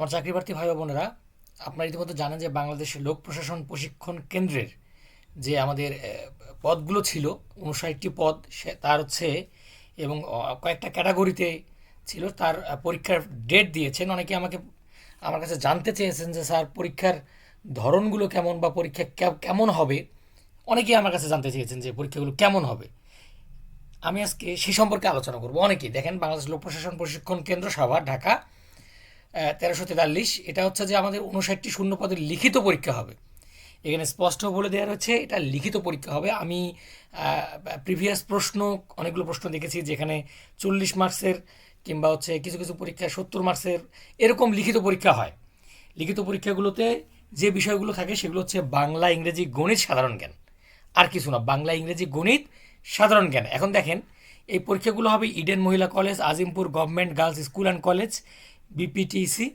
আমার চাকরি প্রার্থী ভাই বোনেরা, আপনারা ইতিমধ্যে জানেন যে বাংলাদেশ লোক প্রশাসন প্রশিক্ষণ কেন্দ্রের যে আমাদের পদগুলো ছিল, উনষাটটি পদ, সে, তার হচ্ছে, এবং কয়েকটা ক্যাটাগরিতে ছিল, তার পরীক্ষার ডেট দিয়েছেন। অনেকে আমাকে, আমার কাছে জানতে চেয়েছেন যে, স্যার, পরীক্ষার ধরনগুলো কেমন বা পরীক্ষা কেমন হবে? অনেকেই আমার কাছে জানতে চেয়েছেন যে, পরীক্ষাগুলো কেমন হবে? আমি আজকে সেই সম্পর্কে আলোচনা করব। অনেকেই, দেখেন, বাংলাদেশ লোক প্রশাসন প্রশিক্ষণ কেন্দ্র সভা, ঢাকা তেরোশো তেতাল্লিশ, এটা হচ্ছে যে আমাদের উনষাটটি শূন্য পদের লিখিত পরীক্ষা হবে। এখানে স্পষ্ট বলে দেওয়া রয়েছে, এটা লিখিত পরীক্ষা হবে। আমি প্রিভিয়াস প্রশ্ন, অনেকগুলো প্রশ্ন দেখেছি যেখানে চল্লিশ মার্কসের কিংবা হচ্ছে কিছু কিছু পরীক্ষা সত্তর মার্কসের এরকম লিখিত পরীক্ষা হয়। লিখিত পরীক্ষাগুলোতে যে বিষয়গুলো থাকে সেগুলো হচ্ছে বাংলা, ইংরেজি, গণিত, সাধারণ জ্ঞান। আর কিছু না, বাংলা, ইংরেজি, গণিত, সাধারণ জ্ঞান। এখন দেখেন, এই পরীক্ষাগুলো হবে ইডেন মহিলা college, Azimpur government girls school and college BPTC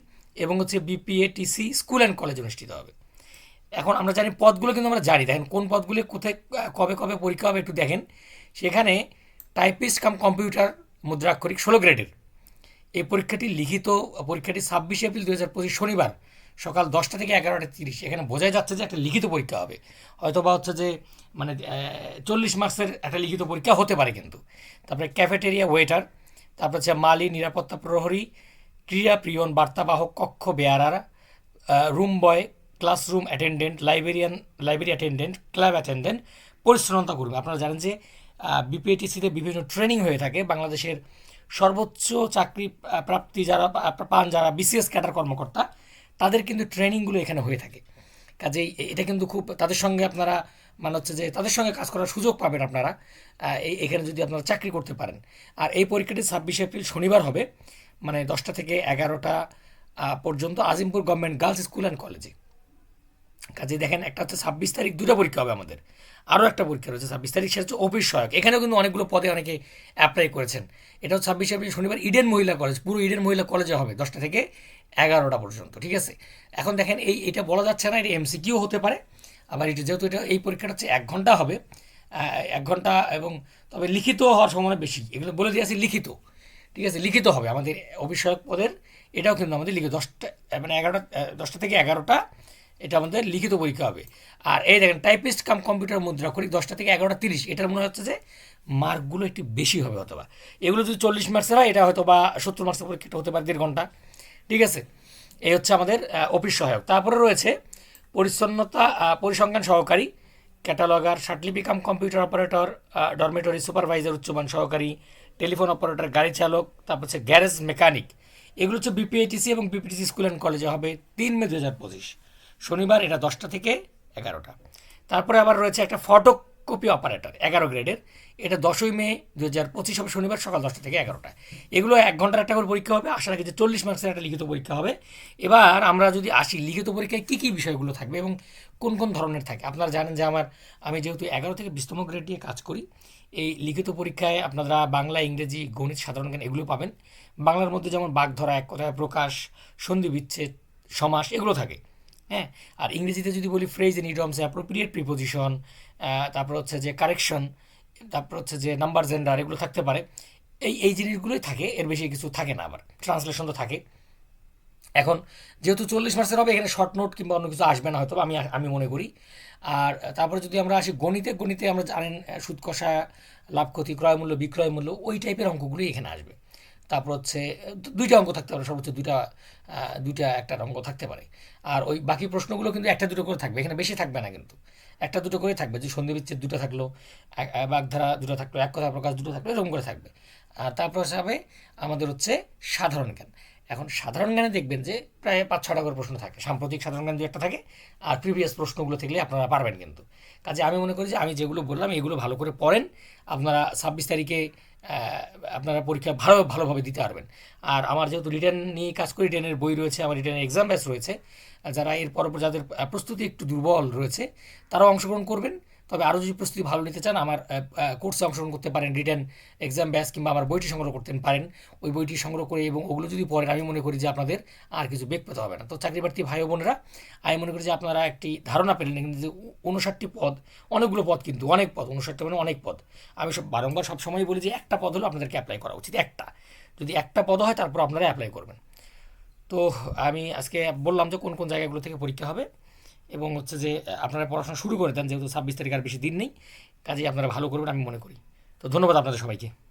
এবং হচ্ছে বিপিএটিসি স্কুল অ্যান্ড কলেজ অনুষ্ঠিত হবে। এখন আমরা জানি পদগুলো কিন্তু আমরা জানি। দেখেন কোন পদগুলি কোথায়, কবে কবে পরীক্ষা হবে একটু দেখেন। সেখানে টাইপিস্ট কাম কম্পিউটার মুদ্রাক্ষরিক ষোলো গ্রেডের এই পরীক্ষাটি লিখিত, পরীক্ষাটি ছাব্বিশে এপ্রিল দু হাজার পঁচিশ শনিবার সকাল দশটা থেকে এগারোটা তিরিশ। এখানে বোঝাই যাচ্ছে যে একটা লিখিত পরীক্ষা হবে। হয়তো বা হচ্ছে যে মানে চল্লিশ মার্কসের একটা লিখিত পরীক্ষা হতে পারে কিন্তু। তারপরে ক্যাফেটেরিয়া ওয়েটার তারপর হচ্ছে মালি নিরাপত্তা প্রহরী ক্রীড়া প্রিয়ন বার্তাবাহক, কক্ষ বেয়ারারা room boy classroom attendant librarian library attendant club attendant পরিচ্ছন্নতা কর্মী আপনারা জানেন যে বিপিএটিসিতে বিভিন্ন ট্রেনিং হয়ে থাকে। বাংলাদেশের সর্বোচ্চ চাকরি প্রাপ্তি যারা পান যারা বিসিএস ক্যাডার কর্মকর্তা, তাদের কিন্তু ট্রেনিংগুলো এখানে হয়ে থাকে। কাজেই এটা কিন্তু খুব, তাদের সঙ্গে আপনারা মানে হচ্ছে যে তাদের সঙ্গে কাজ করার সুযোগ পাবেন আপনারা এই এখানে যদি আপনারা চাকরি করতে পারেন। আর এই পরীক্ষাটি ছাব্বিশে এপ্রিল শনিবার হবে মানে দশটা থেকে এগারোটা পর্যন্ত Azimpur government girls school and কলেজে। কাজে দেখেন, একটা হচ্ছে ছাব্বিশ তারিখ দুটো পরীক্ষা হবে আমাদের। আরও একটা পরীক্ষা রয়েছে, ছাব্বিশ তারিখ, সেটা হচ্ছে অফিস সহায়ক। এখানেও কিন্তু অনেকগুলো পদে অনেকে অ্যাপ্লাই করেছেন। এটা হচ্ছে ছাব্বিশ এপ্রিল শনিবার ইডেন মহিলা কলেজ পুরো ইডেন মহিলা কলেজে হবে, দশটা থেকে এগারোটা পর্যন্ত, ঠিক আছে? এখন দেখেন, এই, এটা বলা যাচ্ছে না, এটা এমসিকিউ হতে পারে। আবার এটা যেহেতু এটা এই পরীক্ষাটা হচ্ছে এক ঘণ্টা হবে এক ঘণ্টা এবং তবে লিখিত হওয়ার সম্ভাবনা বেশি। এগুলো বলে দিয়েছি লিখিত। ঠিক আছে, লিখিত হবে। আমাদের অভিষয়ক পদের এটাও কিন্তু আমাদের লিখিত। দশটা মানে এগারোটা দশটা থেকে এগারোটা এটা আমাদের লিখিত পরীক্ষা হবে। আর এই দেখেন টাইপিস্ট কাম কম্পিউটার মুদ্রা করি, দশটা থেকে এগারোটা তিরিশ। এটার মনে হচ্ছে যে মার্কগুলো একটু বেশি হবে অথবা এগুলো যদি চল্লিশ মার্কসের হয়, এটা হয়তো বা সত্তর মার্কসের পরীক্ষাটা হতে পারে, দেড় ঘণ্টা। ঠিক আছে? এই হচ্ছে আমাদের অফিস সহায়ক। তারপরে রয়েছে পরিচ্ছন্নতা পরিসংখ্যান সহকারী, cataloguer cum computer operator dormitory supervisor, উচ্চমান সহকারী, টেলিফোন অপারেটর, গাড়ি চালক, তারপর হচ্ছে গ্যারেজ মেকানিক। এগুলো হচ্ছে বিপিএটিসি এবং বিপিটিসি স্কুল অ্যান্ড কলেজে হবে তিন মে দু হাজার পঁচিশ। শনিবার এটা দশটা থেকে এগারোটা। তারপরে আবার রয়েছে একটা ফটোকপি অপারেটর, এগারো গ্রেডের। এটা দশই মে দু হাজার পঁচিশ হবে, শনিবার সকাল দশটা থেকে এগারোটা এগুলো এক ঘণ্টার একটা করে পরীক্ষা হবে, আশা রাখি যে চল্লিশ মার্কসের একটা লিখিত পরীক্ষা হবে। এবার আমরা যদি আসি, লিখিত পরীক্ষায় কী কী বিষয়গুলো থাকবে এবং কোন কোন ধরনের থাকে? আপনারা জানেন যে আমার, আমি যেহেতু এগারো থেকে বিশতম গ্রেড নিয়ে কাজ করি, এই লিখিত পরীক্ষায় আপনারা বাংলা, ইংরেজি, গণিত, সাধারণ জ্ঞান এগুলো পাবেন। বাংলার মধ্যে যেমন বাগধরা, এক কথায় প্রকাশ সন্ধি বিচ্ছেদ সমাস এগুলো থাকে। হ্যাঁ আর ইংরেজিতে যদি বলি phrase in idioms appropriate preposition তারপর হচ্ছে যে কারেকশন তারপর হচ্ছে যে নাম্বার জেন্ডার এগুলো থাকতে পারে। এই এই জিনিসগুলোই থাকে, এর বেশি কিছু থাকে না আবার ট্রান্সলেশন তো থাকে। এখন যেহেতু চল্লিশ মার্কসের হবে, এখানে শর্ট নোট কিংবা অন্য কিছু আসবে না হয়তো, আমি আমি মনে করি। আর তারপরে যদি আমরা আসি গণিতে গণিতে আমরা জানেন সুদ কষা, লাভ ক্ষতি, ক্রয় মূল্য, বিক্রয় মূল্য, ওই টাইপের অঙ্কগুলোই এখানে আসবে। তারপর হচ্ছে, দুইটা অঙ্ক থাকতে পারে, সর্বোচ্চ দুইটা দুইটা একটা অঙ্ক থাকতে পারে। আর ওই বাকি প্রশ্নগুলো কিন্তু একটা দুটো করে থাকবে, এখানে বেশি থাকবে না কিন্তু। একটা দুটো করে থাকবে, যে সন্ধি বিচ্ছেদ দুটো থাকল বাগধারা দুটো থাকল, এক কথা প্রকাশ দুটো থাকল, এরকম করে থাকবে। আর তারপর হিসাবে আমাদের হচ্ছে সাধারণ জ্ঞান। এখন সাধারণ জ্ঞানে দেখবেন যে প্রায় পাঁচ, ছটা করে প্রশ্ন থাকে। সাম্প্রতিক সাধারণ জ্ঞান দু একটা থাকে আর প্রিভিয়াস প্রশ্নগুলো থাকলে আপনারা পারবেন কিন্তু। কাজে আমি মনে করি যে আমি যেগুলো বললাম, এগুলো ভালো করে পড়েন, আপনারা ছাব্বিশ তারিখে আপনারা পরীক্ষা ভালো, ভালোভাবে দিতে পারবেন। আর আমার যেহেতু রিটার্ন নিয়ে কাজ করি রিটার্নের বই রয়েছে, আমার রিটার্নের এক্সাম ব্যাচ রয়েছে, যারা এর পর যাদের প্রস্তুতি একটু দুর্বল রয়েছে, তারাও অংশগ্রহণ করবেন। তবে আরও যদি প্রস্তুতি ভালো নিতে চান, আমার কোর্সে অংশগ্রহণ করতে পারেন রিটার্ন এক্সাম ব্যাস কিংবা আমার বইটি সংগ্রহ করতে পারেন। ওই বইটি সংগ্রহ করে এবং ওগুলো যদি পড়েন, আমি মনে করি যে আপনাদের আর কিছু বেগ পেতে হবে না। তো চাকরি প্রার্থী ভাই বোনেরা, আমি মনে করি যে আপনারা একটি ধারণা পেলেন কিন্তু যে উনষাটটি পদ, অনেকগুলো পদ কিন্তু, অনেক পদ উনষাটটি মানে অনেক পদ। আমি সব বারংবার সবসময় বলি যে একটা পদ হলো আপনাদেরকে অ্যাপ্লাই করা উচিত, একটা। যদি একটা পদ হয়, তারপর আপনারা অ্যাপ্লাই করবেন। তো আমি আজকে বললাম যে কোন কোন জায়গাগুলো থেকে পরীক্ষা হবে। এবং হচ্ছে যে আপনারা পড়াশোনা শুরু করে দেন, যেহেতু ছাব্বিশ তারিখ আর বেশি দিন নেই, কাজেই আপনারা ভালো করবেন আমি মনে করি। তো ধন্যবাদ আপনাদের সবাইকে।